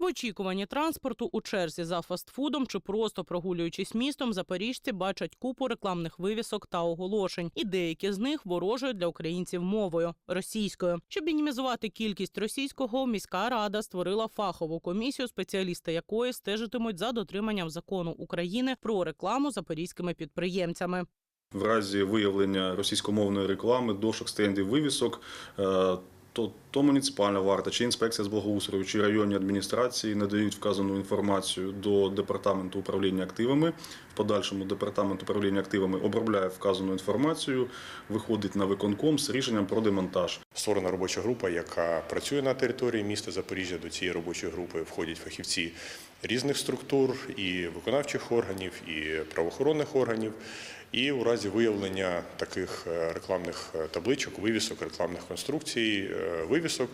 В очікуванні транспорту у черзі за фастфудом чи просто прогулюючись містом, запоріжці бачать купу рекламних вивісок та оголошень, і деякі з них ворожою для українців мовою російською. Щоб мінімізувати кількість російського, міська рада створила фахову комісію, спеціалісти якої стежитимуть за дотриманням закону України про рекламу запорізькими підприємцями. В разі виявлення російськомовної реклами, дошок, стендів, вивісок, е, то, то муніципальна варта, чи інспекція з благоустрою, чи районні адміністрації надають вказану інформацію до департаменту управління активами. В подальшому департамент управління активами обробляє вказану інформацію, виходить на виконком з рішенням про демонтаж. Створена робоча група, яка працює на території міста Запоріжжя. До цієї робочої групи входять фахівці різних структур, і виконавчих органів, і правоохоронних органів. І у разі виявлення таких е, рекламних е, табличок, вивісок, рекламних конструкцій, е, вивісок,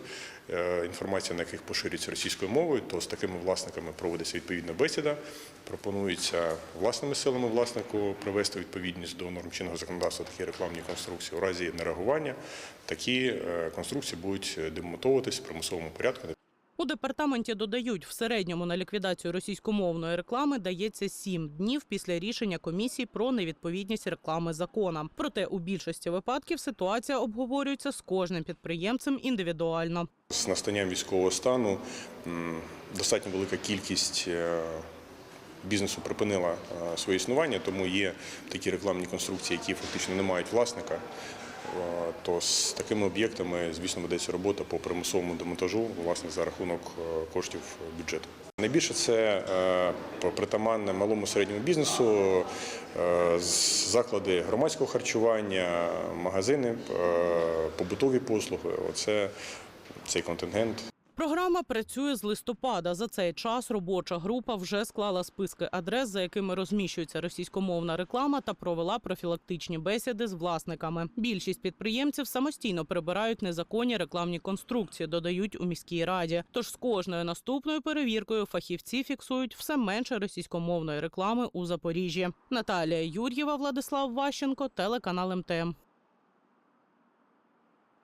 е, інформація на яких поширюється російською мовою, то з такими власниками проводиться відповідна бесіда. Пропонується власними силами власнику привести відповідність до норм чинного законодавства такі рекламні конструкції. У разі нереагування такі е, конструкції будуть демонтовуватись в примусовому порядку. У департаменті додають, в середньому на ліквідацію російськомовної реклами дається сім днів після рішення комісії про невідповідність реклами законам. Проте у більшості випадків ситуація обговорюється з кожним підприємцем індивідуально. З настанням військового стану достатньо велика кількість е, бізнесу припинила е, своє існування, тому є такі рекламні конструкції, які фактично не мають власника. То з такими об'єктами, звісно, ведеться робота по примусовому демонтажу власне за рахунок е, коштів бюджету. Найбільше це е, притаманне малому середньому бізнесу, е, заклади громадського харчування, магазини, побутові послуги. Оце цей контингент. Програма працює з листопада. За цей час робоча група вже склала списки адрес, за якими розміщується російськомовна реклама, та провела профілактичні бесіди з власниками. Більшість підприємців самостійно прибирають незаконні рекламні конструкції, додають у міській раді. Тож з кожною наступною перевіркою фахівці фіксують все менше російськомовної реклами у Запоріжжі. Наталія Юр'єва, Владислав Ващенко, телеканал МТМ.